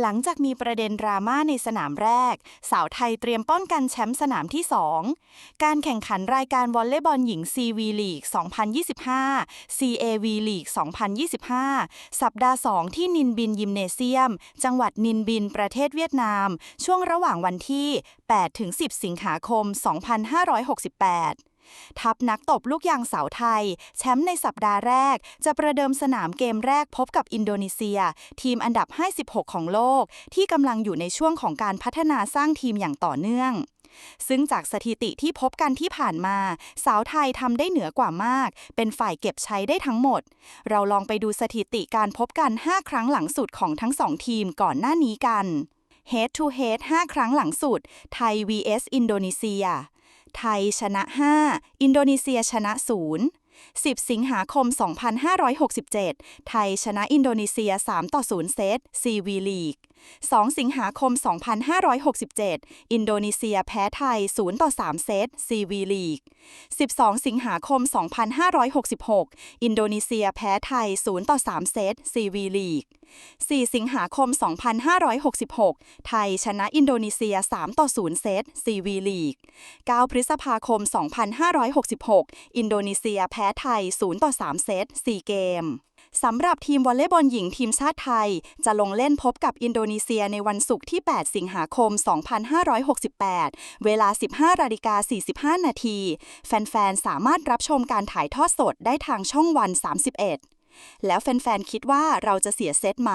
หลังจากมีประเด็นดราม่าในสนามแรก สาวไทยเตรียมป้องกันแชมป์สนามที่ 2 การแข่งขันรายการวอลเลย์บอลหญิง CV League 2025 CAV League 2025 สัปดาห์ 2 ที่นินบินยิมเนเซียม จังหวัดนินบินประเทศเวียดนาม ช่วงระหว่างวันที่ 8-10 สิงหาคม 2568 ทัพนักตบลูกยางสาวไทย แชมป์ในสัปดาห์แรก จะประเดิมสนามเกมแรกพบกับอินโดนีเซีย ทีมอันดับ 56 ของโลก ที่กำลังอยู่ในช่วงของการพัฒนาสร้างทีมอย่างต่อเนื่อง ซึ่งจากสถิติที่พบกันที่ผ่านมา สาวไทยทำได้เหนือกว่ามาก เป็นฝ่ายเก็บใช้ได้ทั้งหมด เราลองไปดูสถิติการพบกัน 5 ครั้งหลังสุดของทั้งสองทีมก่อนหน้านี้กัน Head to Head 5 ครั้งหลังสุด ไทย vs อินโดนีเซีย ไทยชนะ 5 อินโดนีเซียชนะ 0 10 สิงหาคม 2567 ไทยชนะอินโดนีเซีย 3 ต่อ 0 เซต CV League 2สิงหาคม 2567 อินโดนีเซียแพ้ไทย 0 ต่อ 3 เซต CV League 12 สิงหาคม 2566 อินโดนีเซียแพ้ไทย 0 ต่อ 3 เซต CV League 4สิงหาคม 2566 ไทยชนะอินโดนีเซีย 3 ต่อ 0 เซต CV League 9พฤษภาคม 2566 อินโดนีเซียแพ้พ้ไทย 0 ต่อ 3 เซต 4 เกม สำหรับทีมวอลเลย์บอลหญิงทีมชาติไทย จะลงเล่นพบกับอินโดนีเซียในวันศุกร์ที่ 8 สิงหาคม 2568 เวลา 15นาฬิกา45 นาที แฟน ๆ สามารถรับชมการถ่ายทอดสดได้ทางช่องวัน 31 แล้วแฟน ๆ คิดว่าเราจะเสียเซตไหม